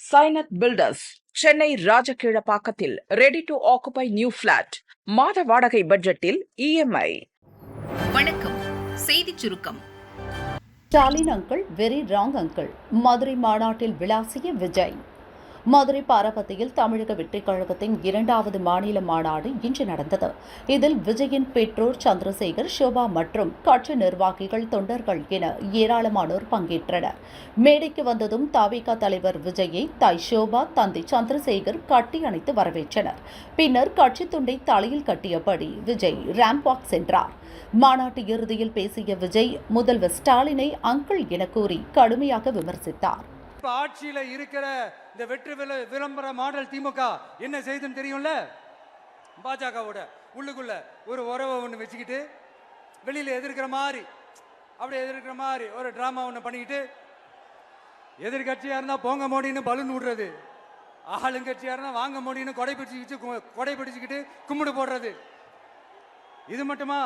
Sainath builders Chennai ராஜகீழப்பாக்கத்தில் ready to occupy new flat மாத வாடகை பட்ஜெட்டில் E இஎம்ஐ வணக்கம். செய்திச் சுருக்கம். Stalin uncle very wrong uncle Madurai மாநாட்டில் விளாசிய விஜய். மதுரை பாரபத்தியில் தமிழக வெற்றிக் கழகத்தின் இரண்டாவது மாநில மாநாடு இன்று நடந்தது. இதில் விஜயின் பெற்றோர் சந்திரசேகர் ஷோபா மற்றும் கட்சி நிர்வாகிகள் தொண்டர்கள் என ஏராளமானோர் பங்கேற்றனர். மேடைக்கு வந்ததும் தாவிக தலைவர் விஜயை தாய் ஷோபா தந்தை சந்திரசேகர் கட்டி அணைத்து வரவேற்றனர். பின்னர் கட்சி துண்டை தலையில் கட்டியபடி விஜய் ராம்பாக் சென்றார். மாநாட்டு இறுதியில் பேசிய விஜய் முதல்வர் ஸ்டாலினை அங்கிள் என கூறி கடுமையாக விமர்சித்தார். ஆட்சியில இருக்கிற இந்த வெற்றி வில விளம்பர மாடல் திமுக என்ன செய்துன்னு தெரியும்ல? பாஜகவோட உள்ளுக்குள்ள ஒரு உறவை ஒன்று வச்சுக்கிட்டு வெளியில எதிர்க்கிற மாதிரி அப்படியே எதிர்க்கிற மாதிரி ஒரு டிராமா ஒன்று பண்ணிக்கிட்டு எதிர்கட்சியா இருந்தா போங்க மோடின்னு பலூன் விடுறது ஆளுங்கட்சியா இருந்தா வாங்க மோடின்னு கொடை பிடிச்சு கு- கொடை பிடிச்சுக்கிட்டு கும்பிடு போடுறது. இது மட்டுமா?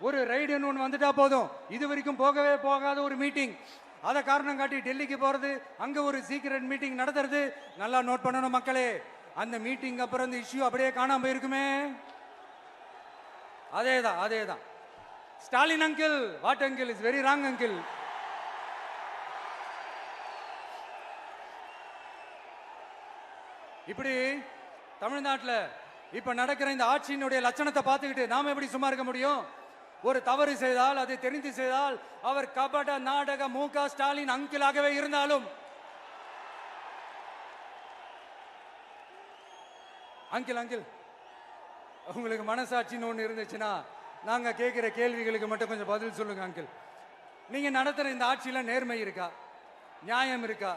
ஒரு ரைடுன்னு ஒன்று வந்துட்டா போதும். இது வரைக்கும் போகவே போகாத ஒரு மீட்டிங் அதை காரணம் காட்டி டெல்லிக்கு போகிறது அங்கே ஒரு சீக்கிரட் மீட்டிங் நடத்துறது. நல்லா நோட் பண்ணணும் மக்களே. அந்த மீட்டிங் அப்புறம் இந்த இஷ்யூ அப்படியே காணாம போயிருக்குமே. அதே தான் அதே தான் Stalin uncle what uncle is very wrong uncle இப்படி தமிழ்நாட்டில் இப்போ நடக்கிற இந்த ஆட்சியினுடைய லட்சணத்தை பார்த்துக்கிட்டு நாம் எப்படி சும்மா இருக்க முடியும்? ஒரு தவறு செய்தால் அதை தெரிந்து செய்தால் அவர் கபட நாடக மு க ஸ்டாலின் அங்கிளாகவே இருந்தாலும். அங்கிள் அங்கிள் உங்களுக்கு மனசாட்சின்னு ஒன்று இருந்துச்சுன்னா நாங்க கேட்கிற கேள்விகளுக்கு மட்டும் கொஞ்சம் பதில் சொல்லுங்க அங்கிள். நீங்க நடத்துற இந்த ஆட்சியில நேர்மை இருக்கா? நியாயம் இருக்கா?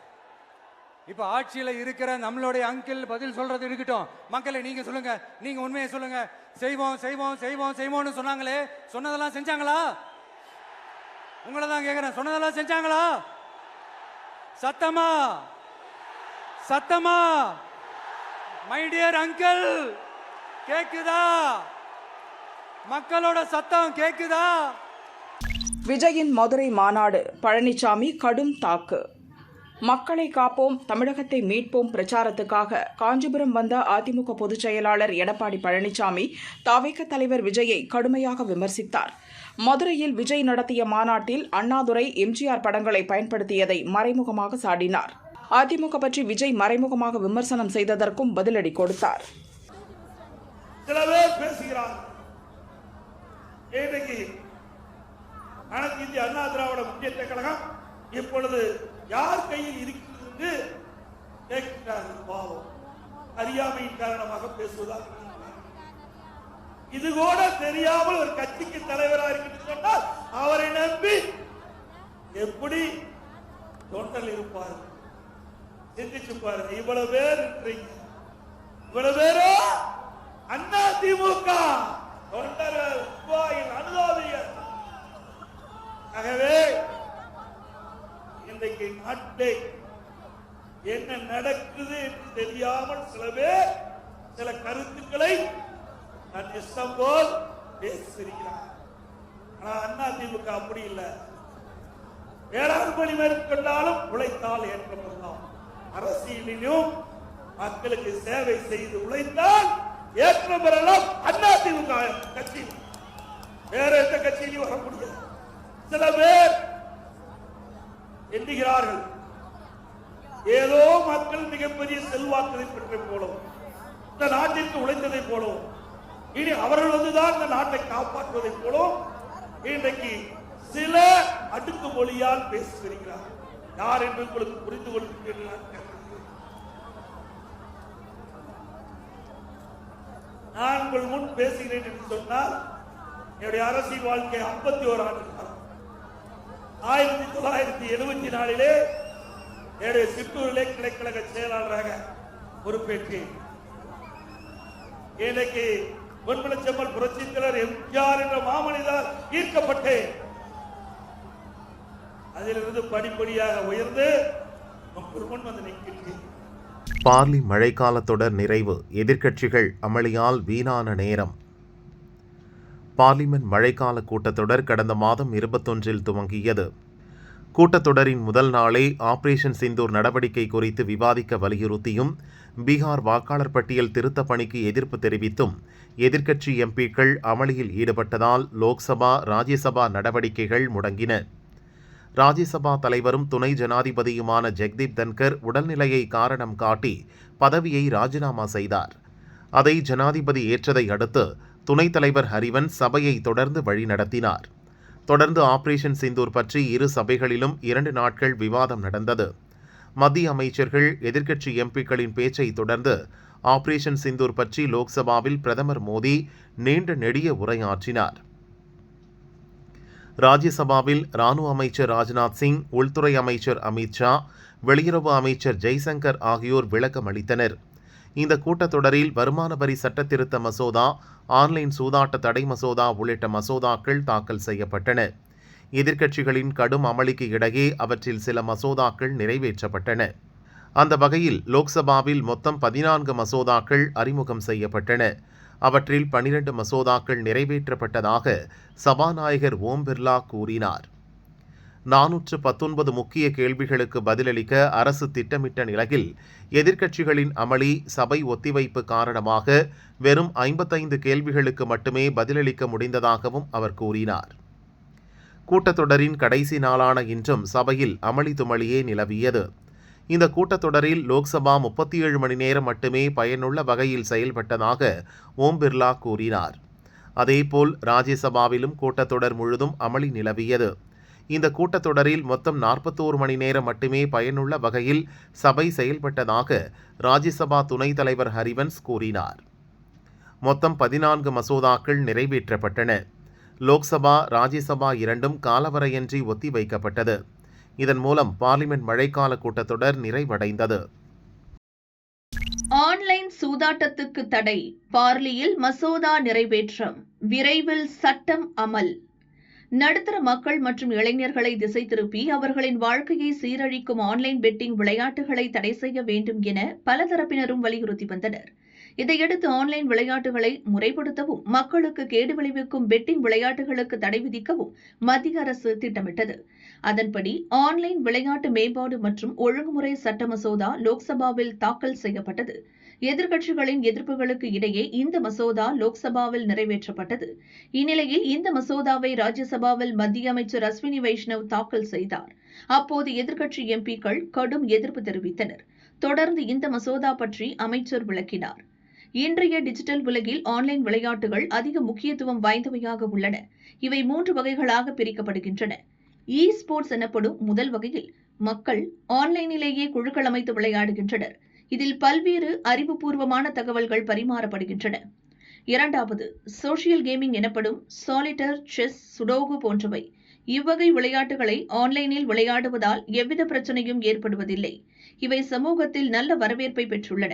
இப்ப ஆட்சியில இருக்கிற நம்மளுடைய அங்கிள் பதில் சொல்றது இருக்கட்டும் மக்களை நீங்க சொல்லுங்க. நீங்க உண்மையை சொல்லுங்க. செய்வோம் செய்வோம் செய்வோம் செய்வோம்னு சொன்னாங்களே சொன்னதெல்லாம் செஞ்சாங்களா? உங்களை தான் கேக்குறேன். சொன்னதெல்லாம் செஞ்சாங்களா? சத்தமா? சத்தமா? மை டியர் அங்கிள் கேக்குதா? மக்களோட சத்தம் கேக்குதா? விஜயின் மதுரை மாநாடு பழனிசாமி கடும் தாக்கு. மக்களை காப்போம் தமிழகத்தை மீட்போம் பிரச்சாரத்துக்காக காஞ்சிபுரம் வந்த அதிமுக பொதுச் செயலாளர் எடப்பாடி பழனிசாமி தாவேக தலைவர் விஜயை கடுமையாக விமர்சித்தார். மதுரையில் விஜய் நடத்திய மாநாட்டில் அண்ணாதுரை எம்ஜிஆர் படங்களை பயன்படுத்தியதை மறைமுகமாக சாடினார். அதிமுக பற்றி விஜய் மறைமுகமாக விமர்சனம் செய்ததற்கும் பதிலடி கொடுத்தார். அனைத்து இந்திய அண்ணா திராவிட முன்னேற்ற கழகம் இப்பொழுது யார் கையில் இருக்கிறது என்று கேட்கிறார்கள் பாவம். அறியாமையின் காரணமாக பேசுவதாக இது கூட தெரியாமல் ஒரு கட்சிக்கு தலைவராக இருக்கிறது சொன்னால் அவரை நம்பி எப்படி தொண்டல் இருப்பார் சிந்திச்சு பாருங்க. இவ்வளவு பேர் இருக்கிறீங்க இவ்வளவு பேரோ அண்ணா திமுக தொண்டர்கள் நிர்வாகிகள் அனுதாபிகள். ஆகவே இன்றைக்கு நாட்டை என்ன நடக்குது என்று தெரியாமல் சில பேர் சில கருத்துக்களை நான் இஷ்டம் போல் பேசுகிறார் ஆனா அண்ணா திமுக அப்படி இல்லை. வேளாண்மை மேற்கொண்டாலும் உழைத்தால் ஏற்றப்படலாம். அரசியலிலும் மக்களுக்கு சேவை செய்து உழைத்தால் ஏற்றம் பெறலாம் அண்ணா திமுக கட்சி. வேற எந்த கட்சியிலையும் வர முடியாது. சில பேர் எண்ணுகிறார்கள். ஏதோ மக்கள் மிகப்பெரிய செல்வாக்கை பெற்றை போலவும் இந்த நாட்டிற்கு உழைத்ததை போலவும் இனி அவர்கள் வந்துதான் இந்த நாட்டை காப்பாற்றுவதை போலவும் இன்றைக்கு சில அடுக்கு மொழியால் பேசியிருக்கிறார் யார் என்று உங்களுக்கு புரிந்து கொள்கிறீர்கள்? நான் உங்கள் முன் பேசுகிறேன் என்று சொன்னால் என்னுடைய அரசியல் வாழ்க்கை ஐம்பத்தி ஓராண்டு ஆயிரத்தி தொள்ளாயிரத்தி எழுபத்தி நாலிலே என்னுடைய சிற்றூரிலே கிளைக்கழக செயலாளராக பொறுப்பேற்றேன் எனக்கு பொன்மலச்செம்மல் புரட்சித்தலர் எம்ஜிஆர் என்ற மாமனிதால் ஈர்க்கப்பட்டேன். அதிலிருந்து படிப்படியாக உயர்ந்து முன் வந்து நிற்கின்றேன். பார்லி மழைக்கால தொடர் நிறைவு. எதிர்க்கட்சிகள் அமளியால் வீணான நேரம். பார்லிமென்ட் மழைக்கால கூட்டத்தொடர் கடந்த மாதம் இருபத்தொன்றில் துவங்கியது. கூட்டத்தொடரின் முதல் நாளே ஆபரேஷன் சிந்தூர் நடவடிக்கை குறித்து விவாதிக்க வலியுறுத்தியும் பீகார் வாக்காளர் பட்டியல் திருத்த பணிக்கு எதிர்ப்பு தெரிவித்தும் எதிர்க்கட்சி எம்பிக்கள் அமளியில் ஈடுபட்டதால் லோக்சபா ராஜ்யசபா நடவடிக்கைகள் முடங்கின. ராஜ்யசபா தலைவரும் துணை ஜனாதிபதியுமான ஜெக்தீப் தன்கர் உடல்நிலையை காரணம் காட்டி பதவியை ராஜினாமா செய்தார். அதை ஜனாதிபதி ஏற்றதை அடுத்து துணைத் தலைவர் ஹரிவன் சபையை தொடர்ந்து வழிநடத்தினார் தொடர்ந்து ஆபரேஷன் சிந்தூர் பற்றி இரு சபைகளிலும் இரண்டு நாட்கள் விவாதம் நடந்தது. மத்திய அமைச்சர்கள் எதிர்க்கட்சி எம்பிக்களின் பேச்சை தொடர்ந்து ஆபரேஷன் சிந்தூர் பற்றி லோக்சபாவில் பிரதமர் மோடி நீண்ட நெடிய உரையாற்றினார். ராஜ்யசபாவில் ராணுவ அமைச்சர் ராஜ்நாத் சிங் உள்துறை அமைச்சர் அமித் ஷா வெளியுறவு அமைச்சர் ஜெய்சங்கர் ஆகியோர் விளக்கம் அளித்தனர் இந்த கூட்டத்தொடரில் வருமான வரி சட்டத்திருத்த மசோதா ஆன்லைன் சூதாட்ட தடை மசோதா உள்ளிட்ட மசோதாக்கள் தாக்கல் செய்யப்பட்டன. எதிர்க்கட்சிகளின் கடும் அமளிக்கு இடையே அவற்றில் சில மசோதாக்கள் நிறைவேற்றப்பட்டன. அந்த வகையில் லோக்சபாவில் மொத்தம் பதினான்கு மசோதாக்கள் அறிமுகம் செய்யப்பட்டன. அவற்றில் பனிரெண்டு மசோதாக்கள் நிறைவேற்றப்பட்டதாக சபாநாயகர் ஓம் பிர்லா கூறினார். நானூற்று பத்தொன்பது முக்கிய கேள்விகளுக்கு பதிலளிக்க அரசு திட்டமிட்ட நிலையில் எதிர்க்கட்சிகளின் அமளி சபை ஒத்திவைப்பு காரணமாக வெறும் ஐம்பத்தைந்து கேள்விகளுக்கு மட்டுமே பதிலளிக்க முடிந்ததாகவும் அவர் கூறினார். கூட்டத்தொடரின் கடைசி நாளான இன்றும் சபையில் அமளி துமளியே நிலவியது. இந்த கூட்டத்தொடரில் லோக்சபா முப்பத்தி ஏழு மணி நேரம் மட்டுமே பயனுள்ள வகையில் செயல்பட்டதாக ஓம் பிர்லா கூறினார். அதேபோல் ராஜ்யசபாவிலும் கூட்டத்தொடர் முழுதும் அமளி நிலவியது. இந்த கூட்டத்தொடரில் மொத்தம் நாற்பத்தோரு மணி நேரம் மட்டுமே பயனுள்ள வகையில் சபை செயல்பட்டதாக ராஜ்யசபா துணைத் தலைவர் ஹரிவன்ஸ் கூறினார். மொத்தம் பதினான்கு மசோதாக்கள் நிறைவேற்றப்பட்டன. லோக்சபா ராஜ்யசபா இரண்டும் காலவரையின்றி ஒத்திவைக்கப்பட்டது இதன் மூலம் பார்லிமென்ட் மழைக்கால கூட்டத்தொடர் நிறைவடைந்தது. ஆன்லைன் சூதாட்டத்துக்கு தடை பார்லியில் மசோதா நிறைவேற்றம் விரைவில் சட்டம் அமல். நடுத்தர மக்கள் மற்றும் இளைஞர்களை திசை திருப்பி அவர்களின் வாழ்க்கையை சீரழிக்கும் ஆன்லைன் பெட்டிங் விளையாட்டுகளை தடை செய்ய வேண்டும் என பல தரப்பினரும் வலியுறுத்தி வந்தனர். இதையடுத்து ஆன்லைன் விளையாட்டுகளை முறைப்படுத்தவும் மக்களுக்கு கேடு விளைவிக்கும் பெட்டிங் விளையாட்டுகளுக்கு தடை விதிக்கவும் மத்திய அரசு திட்டமிட்டது. அதன்படி ஆன்லைன் விளையாட்டு மேம்பாடு மற்றும் ஒழுங்குமுறை சட்ட மசோதா லோக்சபாவில் தாக்கல் செய்யப்பட்டது. எதிர்க்கட்சிகளின் எதிர்ப்புகளுக்கு இடையே இந்த மசோதா லோக்சபாவில் நிறைவேற்றப்பட்டது. இந்நிலையில் இந்த மசோதாவை ராஜ்யசபாவில் மத்திய அமைச்சர் அஸ்வினி வைஷ்ணவ் தாக்கல் செய்தார். அப்போது எதிர்க்கட்சி எம்பிக்கள் கடும் எதிர்ப்பு தெரிவித்தனர். தொடர்ந்து இந்த மசோதா பற்றி அமைச்சர் விளக்கினார். இன்றைய டிஜிட்டல் உலகில் ஆன்லைன் விளையாட்டுகள் அதிக முக்கியத்துவம் வாய்ந்தவையாக உள்ளன. இவை மூன்று வகைகளாக பிரிக்கப்படுகின்றன. இ ஸ்போர்ட்ஸ் எனப்படும் முதல் வகையில் மக்கள் ஆன்லைனிலேயே குழுக்கள் அமைத்து விளையாடுகின்றனர். இதில் பல்வேறு அறிவுபூர்வமான தகவல்கள் பரிமாறப்படுகின்றன. இரண்டாவது சோஷியல் கேமிங் எனப்படும் சாலிட்டர் செஸ் சுடோகு போன்றவை இவ்வகை விளையாட்டுகளை ஆன்லைனில் விளையாடுவதால் எவ்வித பிரச்சனையும் ஏற்படுவதில்லை. இவை சமூகத்தில் நல்ல வரவேற்பை பெற்றுள்ளன.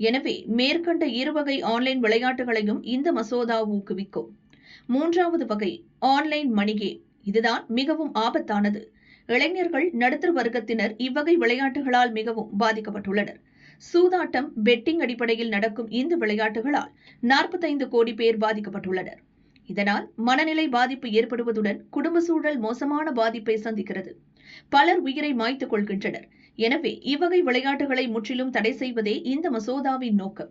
எனவே மேற்கண்ட இருவகை ஆன்லைன் விளையாட்டுகளையும் இந்த மசோதா ஊக்குவிக்கும். மூன்றாவது வகை ஆன்லைன் மணிகே இதுதான் மிகவும் ஆபத்தானது. இளைஞர்கள் நடுத்தர வர்க்கத்தினர் இவ்வகை விளையாட்டுகளால் மிகவும் பாதிக்கப்பட்டுள்ளனர். சூதாட்டம் பெட்டிங் அடிப்படையில் நடக்கும் இந்த விளையாட்டுகளால் நாற்பத்தைந்து கோடி பேர் பாதிக்கப்பட்டுள்ளனர். இதனால் மனநிலை பாதிப்பு ஏற்படுவதுடன் குடும்ப சூழல் மோசமான பாதிப்பை சந்திக்கிறது. பலர் உயிரை மாய்த்துக் கொள்கின்றனர். எனவே இவ்வகை விளையாட்டுகளை முற்றிலும் தடை செய்வதே இந்த மசோதாவின் நோக்கம்.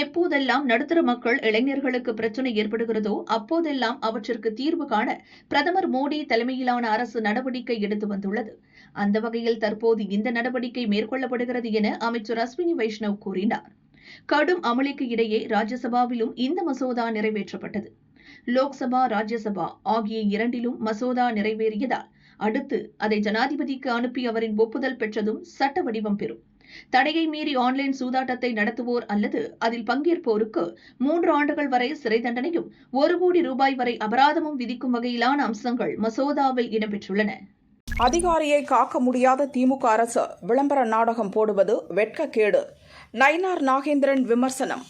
எப்போதெல்லாம் நடுத்தர மக்கள் இளைஞர்களுக்கு பிரச்சினை ஏற்படுகிறதோ அப்போதெல்லாம் அவற்றிற்கு தீர்வு காண பிரதமர் மோடி தலைமையிலான அரசு நடவடிக்கை எடுத்து வந்துள்ளது. அந்த வகையில் தற்போது இந்த நடவடிக்கை மேற்கொள்ளப்படுகிறது என அமைச்சர் அஸ்வினி வைஷ்ணவ் கூறினார். கடும் அமளிக்கு இடையே ராஜ்யசபாவிலும் இந்த மசோதா நிறைவேற்றப்பட்டது. லோக்சபா ராஜ்யசபா ஆகிய இரண்டிலும் மசோதா நிறைவேறியதால் அடுத்து அதை ஜனாதிபதிக்கு அனுப்பி அவரின் ஒப்புதல் பெற்றதும் சட்ட வடிவம் பெறும். தடையை மீறி ஆன்லைன் சூதாட்டத்தை நடத்துவோர் அல்லது அதில் பங்கேற்போருக்கு மூன்று ஆண்டுகள் வரை சிறை தண்டனையும் ஒரு கோடி ரூபாய் வரை அபராதமும் விதிக்கும் வகையிலான அம்சங்கள் மசோதாவில் இடம்பெற்றுள்ளன. அதிகாரியை காக்க முடியாத திமுக அரசு விளம்பர நாடகம் போடுவது வெட்கக்கேடு. நயினார் நாகேந்திரன் விமர்சனம்.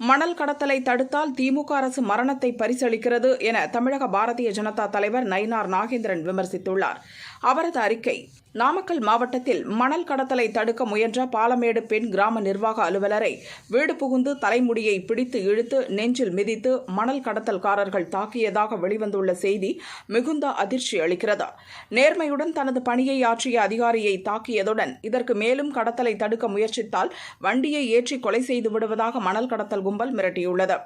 மணல் கடத்தலை தடுத்தால் திமுக அரசு மரணத்தை பரிசளிக்கிறது என தமிழக பாரதிய ஜனதா தலைவர் நயினார் நாகேந்திரன் விமர்சித்துள்ளார். அவரது அறிக்கை நாமக்கல் மாவட்டத்தில் மணல் கடத்தலை தடுக்க முயன்ற பாலமேடு பெண் கிராம நிர்வாக அலுவலரை வீடு புகுந்து தலைமுடியை பிடித்து இழுத்து நெஞ்சில் மிதித்து மணல் கடத்தல்காரர்கள் தாக்கியதாக வெளிவந்துள்ள செய்தி மிகுந்த அதிர்ச்சி அளிக்கிறது. நேர்மையுடன் தனது பணியை ஆற்றிய அதிகாரியை தாக்கியதுடன் இதற்கு மேலும் கடத்தலை தடுக்க முயற்சித்தால் வண்டியை ஏற்றி கொலை செய்து விடுவதாக மணல் கடத்தல் கும்பல் மிரட்டியுள்ளது.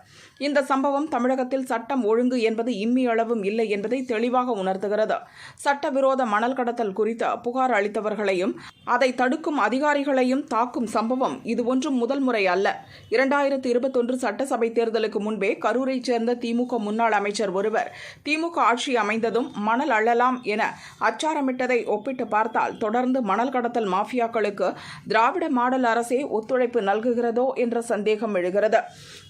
இந்த சம்பவம் தமிழகத்தில் சட்டம் ஒழுங்கு என்பது இம்மி அளவும் இல்லை என்பதை தெளிவாக உணர்த்துகிறது. சட்டவிரோத மணல் கடத்தல் குறித்த புகார் புகார் அளித்தவர்களையும் அதை தடுக்கும் அதிகாரிகளையும் தாக்கும் சம்பவம் இது ஒன்றும் முதல் முறை அல்ல. இரண்டாயிரத்தி இருபத்தொன்று சட்டசபை தேர்தலுக்கு முன்பே கரூரைச் சேர்ந்த திமுக முன்னாள் அமைச்சர் ஒருவர் திமுக ஆட்சி அமைந்ததும் மணல் அள்ளலாம் என அச்சாரமிட்டதை ஒப்பிட்டு பார்த்தால் தொடர்ந்து மணல் கடத்தல் மாஃபியாக்களுக்கு திராவிட மாடல் அரசே ஒத்துழைப்பு நல்குகிறதோ என்ற சந்தேகம் எழுகிறது.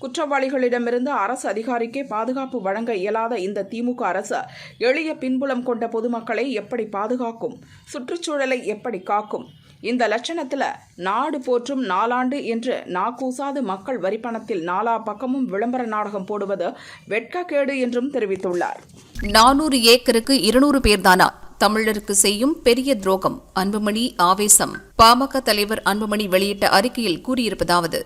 குற்றவாளிகளிடமிருந்து அரசு அதிகாரிக்கே பாதுகாப்பு வழங்க இயலாத இந்த திமுக அரசு எளிய பின்புலம் கொண்ட பொதுமக்களை எப்படி பாதுகாக்கும்? சுற்று சுற்றுச்சூழலை எப்படி காக்கும்? இந்த லட்சணத்தில் நாடு போற்றும் நாலாண்டு என்று நாக்கூசாது மக்கள் வரிப்பணத்தில் நாலா பக்கமும் விளம்பர நாடகம் போடுவது வெட்கக்கேடு என்றும் தெரிவித்துள்ளார். நானூறு ஏக்கருக்கு இருநூறு பேர்தானா? தமிழருக்கு செய்யும் பெரிய துரோகம். அன்புமணி ஆவேசம். பாமக தலைவர் அன்புமணி வெளியிட்ட அறிக்கையில் கூறியிருப்பதாவது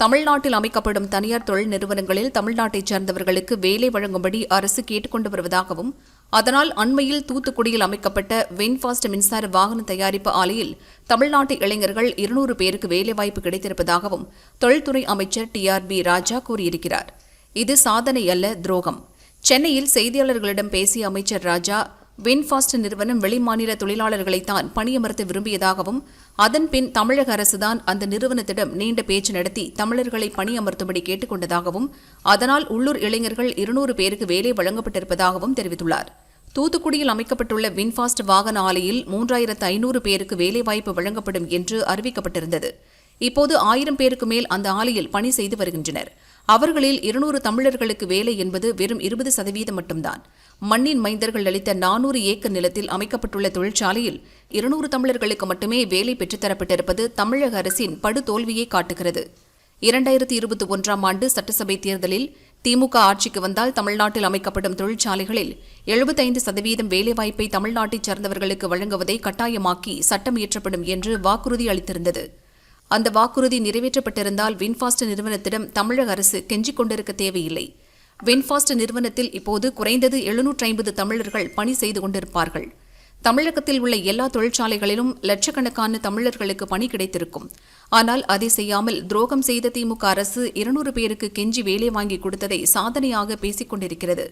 தமிழ்நாட்டில் அமைக்கப்படும் தனியார் தொழில் நிறுவனங்களில் தமிழ்நாட்டைச் சேர்ந்தவர்களுக்கு வேலை வழங்கும்படி அரசு கேட்டுக்கொண்டு வருவதாகவும் அதனால் அண்மையில் தூத்துக்குடியில் அமைக்கப்பட்ட வென்ஃபாஸ்ட் மின்சார வாகன தயாரிப்பு ஆலையில் தமிழ்நாட்டு இளைஞர்கள் இருநூறு பேருக்கு வேலைவாய்ப்பு கிடைத்திருப்பதாகவும் தொழில்துறை அமைச்சர் டி ஆர் பி ராஜா கூறியிருக்கிறார். இது சாதனை அல்ல துரோகம். சென்னையில் செய்தியாளர்களிடம் பேசிய அமைச்சர் ராஜா வின்ஃபாஸ்ட் நிறுவனம் வெளிமாநில தொழிலாளர்களைத்தான் பணியமர்த்த விரும்பியதாகவும் அதன்பின் தமிழக அரசுதான் அந்த நிறுவனத்திடம் நீண்ட பேச்சு நடத்தி தமிழர்களை பணியமர்த்தும்படி கேட்டுக்கொண்டதாகவும் அதனால் உள்ளூர் இளைஞர்கள் இருநூறு பேருக்கு வேலை வழங்கப்பட்டிருப்பதாகவும் தெரிவித்துள்ளார். தூத்துக்குடியில் அமைக்கப்பட்டுள்ள வின்ஃபாஸ்ட் வாகன ஆலையில் மூன்றாயிரத்து ஐநூறு பேருக்கு வேலைவாய்ப்பு வழங்கப்படும் என்று அறிவிக்கப்பட்டிருந்தது. இப்போது ஆயிரம் பேருக்கு மேல் அந்த ஆலையில் பணி செய்து வருகின்றனர். அவர்களில் இருநூறு தமிழர்களுக்கு வேலை என்பது வெறும் இருபது சதவீதம் மட்டும்தான். மண்ணின் மைந்தர்கள் அளித்த நானூறு ஏக்கர் நிலத்தில் அமைக்கப்பட்டுள்ள தொழிற்சாலையில் இருநூறு தமிழர்களுக்கு மட்டுமே வேலை பெற்றுத்தரப்பட்டிருப்பது தமிழக அரசின் படுதோல்வியை காட்டுகிறது. இரண்டாயிரத்தி இருபத்தி ஒன்றாம் ஆண்டு சட்டசபை தேர்தலில் திமுக ஆட்சிக்கு வந்தால் தமிழ்நாட்டில் அமைக்கப்படும் தொழிற்சாலைகளில் எழுபத்தைந்து சதவீதம் வேலைவாய்ப்பை தமிழ்நாட்டைச் சேர்ந்தவர்களுக்கு வழங்குவதை கட்டாயமாக்கி சட்டம் இயற்றப்படும் என்று வாக்குறுதி அளித்திருந்தது. அந்த வாக்குறுதி நிறைவேற்றப்பட்டிருந்தால் வின்ஃபாஸ்ட் நிறுவனத்திடம் தமிழக அரசு கெஞ்சிக் கொண்டிருக்க தேவையில்லை. வின்ஃபாஸ்ட் நிறுவனத்தில் இப்போது குறைந்தது எழுநூற்றி ஐம்பது தமிழர்கள் பணி செய்து கொண்டிருப்பார்கள். தமிழகத்தில் உள்ள எல்லா தொழிற்சாலைகளிலும் லட்சக்கணக்கான தமிழர்களுக்கு பணி கிடைத்திருக்கும். ஆனால் அதை செய்யாமல் துரோகம் செய்த திமுக அரசு இருநூறு பேருக்கு கெஞ்சி வேலை வாங்கி கொடுத்ததை சாதனையாக பேசிக் கொண்டிருக்கிறது.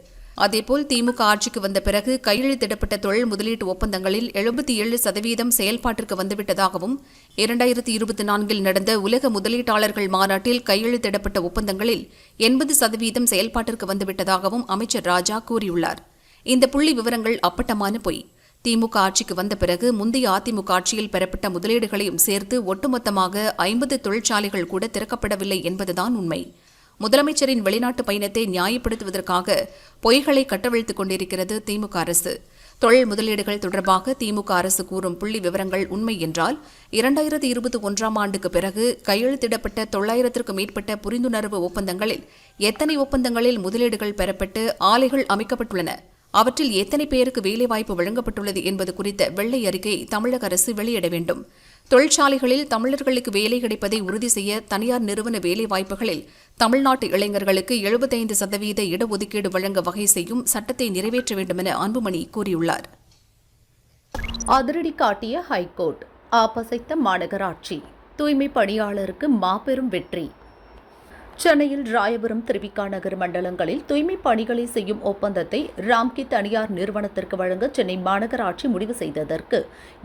அதேபோல் திமுக ஆட்சிக்கு வந்த பிறகு கையெழுத்திடப்பட்ட தொழில் முதலீட்டு ஒப்பந்தங்களில் எழுபத்தி ஏழு சதவீதம் செயல்பாட்டிற்கு வந்துவிட்டதாகவும் இரண்டாயிரத்தி இருபத்தி நான்கில் நடந்த உலக முதலீட்டாளர்கள் மாநாட்டில் கையெழுத்திடப்பட்ட ஒப்பந்தங்களில் எண்பது சதவீதம் செயல்பாட்டிற்கு வந்துவிட்டதாகவும் அமைச்சர் ராஜா கூறியுள்ளார். இந்த புள்ளி விவரங்கள் அப்பட்டமான பொய். திமுக ஆட்சிக்கு வந்த பிறகு முந்தைய அதிமுக ஆட்சியில் பெறப்பட்ட முதலீடுகளையும் சேர்த்து ஒட்டுமொத்தமாக ஐம்பது தொழிற்சாலைகள் கூட திறக்கப்படவில்லை என்பதுதான் உண்மை. முதலமைச்சரின் வெளிநாட்டு பயணத்தை நியாயப்படுத்துவதற்காக பொய்களை கட்டவிழ்த்துக் கொண்டிருக்கிறது திமுக அரசு. தொழில் முதலீடுகள் தொடர்பாக திமுக அரசு கூறும் புள்ளி விவரங்கள் உண்மை என்றால் இரண்டாயிரத்து இருபத்தி ஒன்றாம் ஆண்டுக்கு பிறகு கையெழுத்திடப்பட்ட தொள்ளாயிரத்திற்கும் மேற்பட்ட புரிந்துணர்வு ஒப்பந்தங்களில் எத்தனை ஒப்பந்தங்களில் முதலீடுகள் பெறப்பட்டு ஆலைகள் அமைக்கப்பட்டுள்ளன? அவற்றில் எத்தனை பேருக்கு வேலைவாய்ப்பு வழங்கப்பட்டுள்ளது என்பது குறித்த வெள்ளை அறிக்கை தமிழக அரசு வெளியிட வேண்டும். தொழிற்சாலைகளில் தமிழர்களுக்கு வேலை கிடைப்பதை உறுதி செய்ய தனியார் நிறுவன வேலைவாய்ப்புகளில் தமிழ்நாட்டு இளைஞர்களுக்கு எழுபத்தைந்து சதவீத இடஒதுக்கீடு வழங்க வகை செய்யும் சட்டத்தை நிறைவேற்ற வேண்டுமென அன்புமணி கூறியுள்ளார். அதிரடி காட்டிய ஹைகோர்ட் ஆப்பசைத்த மாநகராட்சி. தூய்மை பணியாளருக்கு மாபெரும் வெற்றி. சென்னையில் ராயபுரம் திருவிக்கா நகர் மண்டலங்களில் தூய்மை பணிகளை செய்யும் ஒப்பந்தத்தை ராம்கி தனியார் நிறுவனத்திற்கு வழங்க சென்னை மாநகராட்சி முடிவு செய்ததற்கு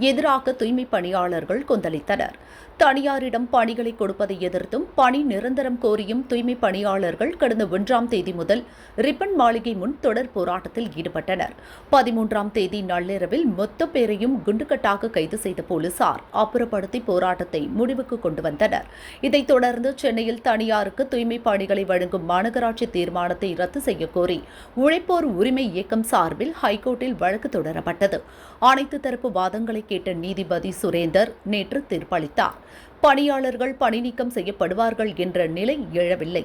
எதிராக தூய்மை பணியாளர்கள் கொந்தளித்தனர். தனியாரிடம் பணிகளை கொடுப்பதை எதிர்த்தும் பணி நிரந்தரம் கோரியும் தூய்மை பணியாளர்கள் கடந்த ஒன்றாம் தேதி முதல் ரிப்பன் மாளிகை முன் தொடர் போராட்டத்தில் ஈடுபட்டனர். பதிமூன்றாம் தேதி நள்ளிரவில் மொத்த பேரையும் குண்டுகட்டாக கைது செய்த போலீசார் அப்புறப்படுத்தி போராட்டத்தை முடிவுக்கு கொண்டு வந்தனர். இதைத் தொடர்ந்து சென்னையில் தனியாருக்கு தூய்மை பணிகளை வழங்கும் மாநகராட்சி தீர்மானத்தை ரத்து செய்யக்கோரி உழைப்போர் உரிமை இயக்கம் சார்பில் ஹைகோர்ட்டில் வழக்கு தொடரப்பட்டது. அனைத்து தரப்பு வாதங்களை கேட்ட நீதிபதி சுரேந்தர் நேற்று தீர்ப்பளித்தார். பணியாளர்கள் பணி நீக்கம் செய்யப்படுவார்கள் என்ற நிலை எழவில்லை.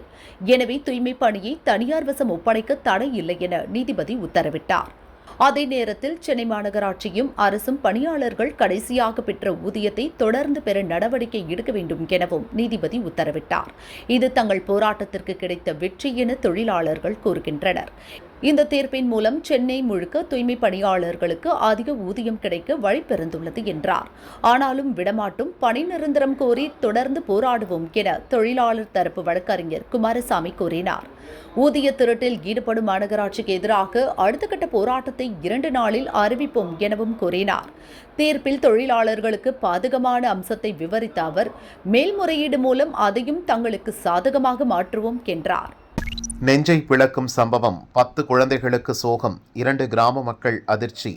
எனவே தூய்மை பணியை தனியார் வசம் ஒப்படைக்க தடை இல்லை என நீதிபதி உத்தரவிட்டார். அதே நேரத்தில் சென்னை மாநகராட்சியும் அரசும் பணியாளர்கள் கடைசியாக பெற்ற ஊதியத்தை தொடர்ந்து பெற நடவடிக்கை எடுக்க வேண்டும் எனவும் நீதிபதி உத்தரவிட்டார். இது தங்கள் போராட்டத்திற்கு கிடைத்த வெற்றி என தொழிலாளர்கள் கூறுகின்றனர். இந்த தீர்ப்பின் மூலம் சென்னை முழுக்க தூய்மை பணியாளர்களுக்கு அதிக ஊதியம் கிடைக்க வழிபிறந்துள்ளது என்றார். ஆனாலும் விடமாட்டும் பணி நிரந்தரம் கோரி தொடர்ந்து போராடுவோம் என தொழிலாளர் தரப்பு வழக்கறிஞர் குமாரசாமி கூறினார். ஊதிய திருட்டில் ஈடுபடும் மாநகராட்சிக்கு எதிராக அடுத்த கட்ட போராட்டத்தை இரண்டு நாளில் அறிவிப்போம் எனவும் கூறினார். தீர்ப்பில் தொழிலாளர்களுக்கு பாதகமான அம்சத்தை விவரித்த அவர் மேல்முறையீடு மூலம் அதையும் தங்களுக்கு சாதகமாக மாற்றுவோம் என்றார். நெஞ்சை பிளக்கும் சம்பவம் பத்து குழந்தைகளுக்கு சோகம் இரண்டு கிராம மக்கள் அதிர்ச்சி.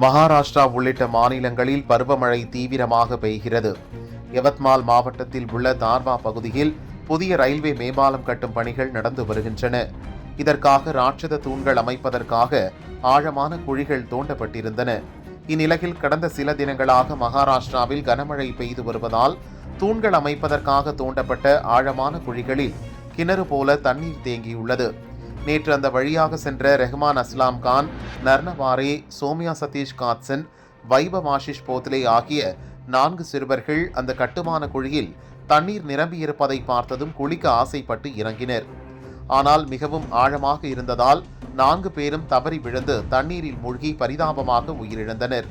மகாராஷ்டிரா உள்ளிட்ட மாநிலங்களில் பருவமழை தீவிரமாக பெய்கிறது. யவத்மால் மாவட்டத்தில் உள்ள தார்வா பகுதியில் புதிய ரயில்வே மேம்பாலம் கட்டும் பணிகள் நடந்து வருகின்றன. இதற்காக ராட்சத தூண்கள் அமைப்பதற்காக ஆழமான குழிகள் தோண்டப்பட்டிருந்தன. இந்நிலையில் கடந்த சில தினங்களாக மகாராஷ்டிராவில் கனமழை பெய்து வருவதால் தூண்கள் அமைப்பதற்காக தோண்டப்பட்ட ஆழமான குழிகளில் கிணறு போல தண்ணீர் தேங்கியுள்ளது. நேற்று அந்த வழியாக சென்ற ரெஹ்மான் அஸ்லாம் கான் நர்னவாரே சோமியா சதீஷ் காத்சன் வைபவ் ஆஷிஷ் போத்லே ஆகிய நான்கு சிறுவர்கள் அந்த கட்டுமான குழியில் தண்ணீர் நிரம்பியிருப்பதை பார்த்ததும் குளிக்க ஆசைப்பட்டு இறங்கினர். ஆனால் மிகவும் ஆழமாக இருந்ததால் நான்கு பேரும் தவறி விழுந்து தண்ணீரில் மூழ்கி பரிதாபமாக உயிரிழந்தனர்.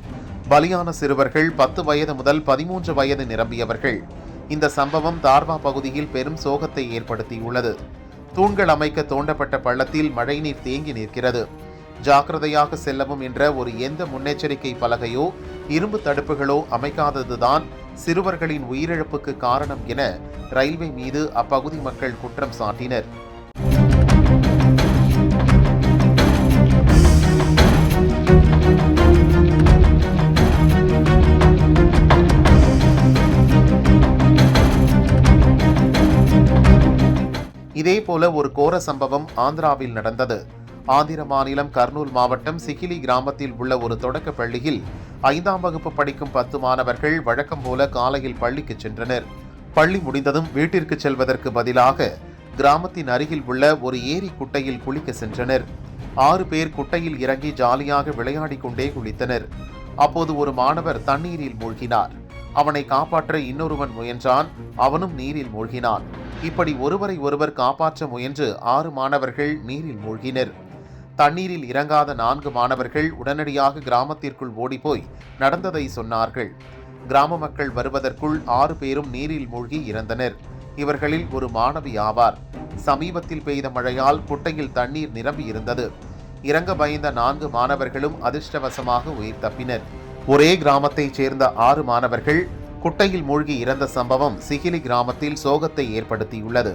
பலியான சிறுவர்கள் பத்து வயது முதல் பதிமூன்று வயது நிரம்பியவர்கள். இந்த சம்பவம் தார்வா பகுதியில் பெரும் சோகத்தை ஏற்படுத்தியுள்ளது. தூண்கள் அமைக்க தோண்டப்பட்ட பள்ளத்தில் மழைநீர் தேங்கி நிற்கிறது. ஜாக்கிரதையாக செல்லவும் என்ற ஒரு எந்த முன்னெச்சரிக்கை பலகையோ இரும்பு தடுப்புகளோ அமைக்காததுதான் சிறுவர்களின் உயிரிழப்புக்கு காரணம் என ரயில்வே மீது அப்பகுதி மக்கள் குற்றம் சாட்டினர். இதேபோல ஒரு கோர சம்பவம் ஆந்திராவில் நடந்தது. ஆந்திர மாநிலம் கர்னூல் மாவட்டம் சிகிலி கிராமத்தில் உள்ள ஒரு தொடக்க பள்ளியில் ஐந்தாம் வகுப்பு படிக்கும் பத்து மாணவர்கள் வழக்கம் போல காலையில் பள்ளிக்கு சென்றனர். பள்ளி முடிந்ததும் வீட்டிற்கு செல்வதற்கு பதிலாக கிராமத்தின் அருகில் உள்ள ஒரு ஏரி குட்டையில் குளிக்க சென்றனர். ஆறு பேர் குட்டையில் இறங்கி ஜாலியாக விளையாடிக் கொண்டே குளித்தனர். அப்போது ஒரு மாணவர் தண்ணீரில் மூழ்கினார். அவனை காப்பாற்ற இன்னொருவன் முயன்றான். அவனும் நீரில் மூழ்கினான். இப்படி ஒருவரை ஒருவர் காப்பாற்ற முயன்று ஆறு மாணவர்கள் நீரில் மூழ்கினர். தண்ணீரில் இறங்காத நான்கு மாணவர்கள் உடனடியாக கிராமத்திற்குள் ஓடிப்போய் நடந்ததை சொன்னார்கள். கிராம மக்கள் வருவதற்குள் ஆறு பேரும் நீரில் மூழ்கி இறந்தனர். இவர்களில் ஒரு மாணவி ஆவார். சமீபத்தில் பெய்த மழையால் குட்டையில் தண்ணீர் நிரம்பி இருந்தது. இறங்க பயந்த நான்கு மாணவர்களும் அதிர்ஷ்டவசமாக உயிர் தப்பினர். ஒரே கிராமத்தைச் சேர்ந்த ஆறு மாணவர்கள் குட்டையில் மூழ்கி இறந்த சம்பவம் சிகிலி கிராமத்தில் சோகத்தை ஏற்படுத்தியுள்ளது.